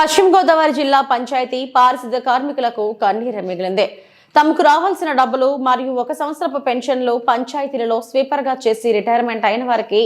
పశ్చిమ గోదావరి జిల్లా పంచాయతీ పారిశుద్ధ కార్మికులకు కన్నీరు మిగిలింది. తమకు రావాల్సిన డబ్బులు మరియు ఒక సంవత్సరపు పెన్షన్లు పంచాయతీలలో స్వీపర్గా చేసి రిటైర్మెంట్ అయిన వారికి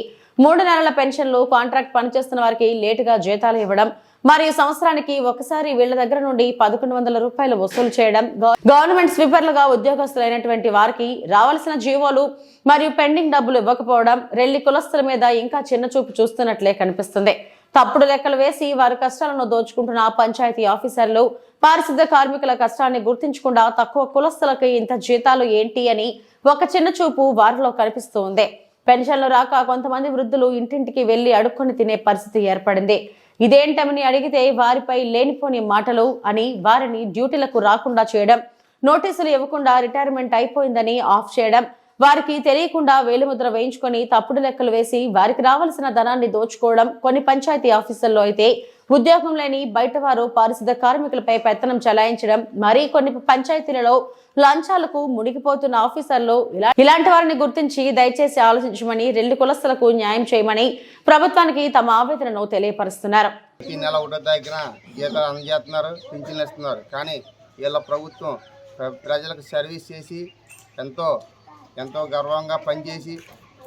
మూడు నెలల పెన్షన్లు కాంట్రాక్ట్ పనిచేస్తున్న వారికి లేటుగా జీతాలు ఇవ్వడం మరియు సంవత్సరానికి ఒకసారి వీళ్ళ దగ్గర నుండి పదకొండు వందల రూపాయలు వసూలు చేయడం గవర్నమెంట్ స్వీపర్లుగా ఉద్యోగస్తులైనటువంటి వారికి రావాల్సిన జీవోలు మరియు పెండింగ్ డబ్బులు ఇవ్వకపోవడం రెల్లి కులస్తుల మీద ఇంకా చిన్న చూపు చూస్తున్నట్లే కనిపిస్తుంది. తప్పుడు లెక్కలు వేసి వారి కష్టాలను దోచుకుంటున్న పంచాయతీ ఆఫీసర్లు పారిశుద్ధ కార్మికుల కష్టాన్ని గుర్తించకుండా తక్కువ కులస్తులకు ఇంత జీతాలు ఏంటి అని ఒక చిన్న చూపు వారిలో కనిపిస్తూ ఉంది పెన్షన్లు రాక కొంతమంది వృద్ధులు ఇంటింటికి వెళ్ళి అడుక్కొని తినే పరిస్థితి ఏర్పడింది. ఇదేంటమని అడిగితే వారిపై లేనిపోని మాటలు అని వారిని డ్యూటీలకు రాకుండా చేయడం నోటీసులు ఇవ్వకుండా రిటైర్మెంట్ అయిపోయిందని ఆఫ్ చేయడం వారికి తెలియకుండా వేలిముద్ర వేయించుకొని తప్పుడు లెక్కలు వేసి వారికి రావాల్సిన ధనాన్ని దోచుకోవడం కొన్ని పంచాయతీ ఆఫీసుల్లో అయితే ఉద్యోగం లేని బయట వారు పారిశుద్ధ కార్మికులపై పెత్తనం చెలాయించడం మరీ కొన్ని పంచాయతీలలో లంచాలకు మునిగిపోతున్న ఆఫీసర్లు ఇలాంటి వారిని గుర్తించి దయచేసి ఆలోచించమని రెండు కులస్తులకు న్యాయం చేయమని ప్రభుత్వానికి తమ ఆవేదనను తెలియపరుస్తున్నారు. నెల ఒకటో తారీఖున జీతాలు అందజేస్తున్నారు పింఛన్లు ఇస్తున్నారు. కానీ వీళ్ళ ప్రభుత్వం ప్రజలకు సర్వీస్ చేసి ఎంతో ఎంతో గర్వంగా పనిచేసి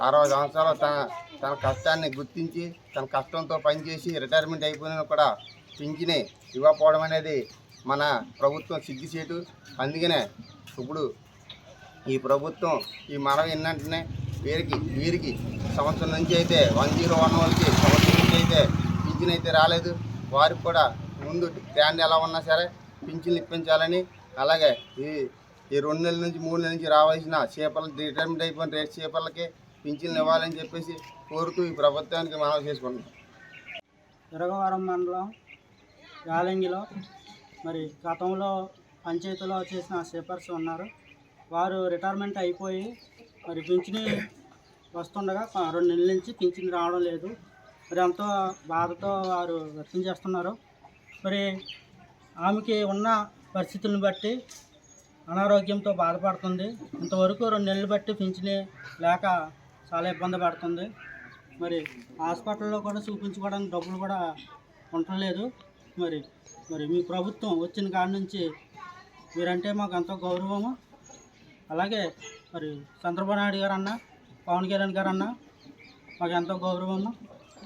అరవై సంవత్సరాలు తన తన కష్టాన్ని గుర్తించి తన కష్టంతో పనిచేసి రిటైర్మెంట్ అయిపోయినా కూడా పింఛని ఇవ్వకపోవడం అనేది మన ప్రభుత్వం సిగ్గుచేటు. అందుకనే ఇప్పుడు ఈ ప్రభుత్వం ఈ మనం ఏంటంటేనే వీరికి వీరికి సంవత్సరం నుంచి అయితే వన్ జీరో వన్ వాళ్ళకి సంవత్సరం నుంచి అయితే పింఛన్ అయితే రాలేదు. వారికి కూడా ముందు గ్రాండ్ ఎలా ఉన్నా సరే పింఛన్లు ఇప్పించాలని అలాగే ఈ ఈ రెండు నెలల నుంచి మూడు నెలల నుంచి రావాల్సిన చేపలు రిటైర్మెంట్ అయిపోయిన రేట్ చేపలకి పింఛన్లు ఇవ్వాలని చెప్పేసి కోరుతూ ఈ ప్రభుత్వానికి మనం చేసుకుంటున్నాం. ఇరగవరం మండలం యాలంగిలో మరి గతంలో పంచాయతీలో చేసిన స్వీపర్స్ ఉన్నారు. వారు రిటైర్మెంట్ అయిపోయి మరి పింఛని వస్తుండగా రెండు నెలల నుంచి పింఛని రావడం లేదు. మరి ఎంతో బాధతో వారు వ్యక్తం చేస్తున్నారు. మరి ఆమెకి ఉన్న పరిస్థితులను బట్టి అనారోగ్యంతో బాధపడుతుంది. ఇంతవరకు రెండు నెలలు బట్టి పింఛని లేక చాలా ఇబ్బంది పడుతుంది. మరి హాస్పిటల్లో కూడా చూపించుకోవడానికి డబ్బులు కూడా ఉండలేదు మరి మరి మీ ప్రభుత్వం వచ్చిన కాడి నుంచి మీరంటే మాకు ఎంతో గౌరవము. అలాగే మరి చంద్రబాబు నాయుడు గారు అన్న పవన్ కళ్యాణ్ గారు అన్న మాకు ఎంతో గౌరవము.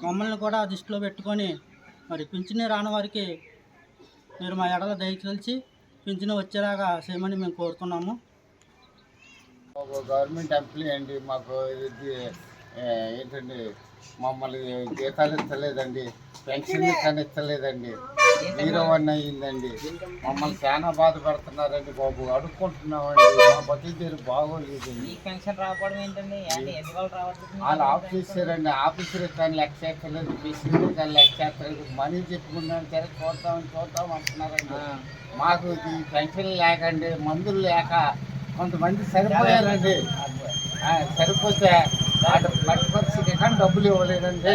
మమ్మల్ని కూడా దృష్టిలో పెట్టుకొని మరి పింఛని రాని వారికి మీరు మా ఎడల దయచేసి పింఛను వచ్చేలాగా చేయమని మేము కోరుతున్నాము. మాకు గవర్నమెంట్ ఎంప్లాయీ అండి మాకు ఇది ఏంటండి మమ్మల్ని జీతాలు ఇస్తలేదండి పెన్షన్ కానీ ఇస్తలేదండి. జీరో వన్ అయ్యిందండి మమ్మల్ని చాలా బాధపడుతున్నారండి బాబు. అడుక్కుంటున్నామండి. మా బతుకు బాగోలేదండి. పెన్షన్ రాకపోవడం ఏంటండి? వాళ్ళు ఆఫ్ చేశారండి. ఆఫీసర్ కానీ లెక్క చేస్తలేదు. పేషెంట్ కానీ లెక్క చేస్తలేదు. మనీ చెప్పుకున్నాను సరే చూద్దాం చూద్దాం అంటున్నారండి. మాకు ఈ పెన్షన్ లేకండి. మందులు లేక కొంతమంది సరిపోయారండి. సరిపోతే వాటి పరిస్థితి కానీ డబ్బులు ఇవ్వలేదండి.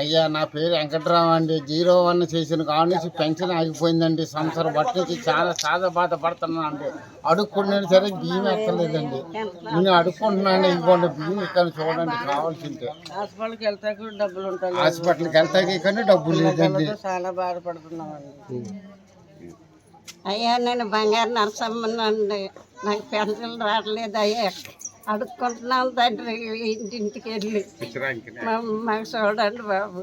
అయ్యా నా పేరు వెంకట్రావు అండి. జీరో వన్ చేసిన కాడ నుంచి పెన్షన్ ఆగిపోయిందండి. సంవత్సరం బట్టి నుంచి చాలా చాలా బాధపడుతున్నాను అండి. అడుక్కున్నాను సరే బియ్యం ఎక్కలేదండి. నేను అడుక్కుంటున్నాను ఇవ్వండి బియ్యం ఇక్కడ చూడండి కావాల్సిందే హాస్పిటల్కి వెళ్తే కూడా డబ్బులు ఉంటాయి. హాస్పిటల్కి వెళ్తాకి కానీ డబ్బులు లేదండి. చాలా బాధపడుతున్నామండి. అయ్యా నేను బంగారు నరసమ్మనండి నాకు పెన్షన్ రావట్లేదు అయ్యా. అడుక్కుంటున్నాను తండ్రి ఇంటింటికి వెళ్ళి మా- మాకు చూడండి బాబు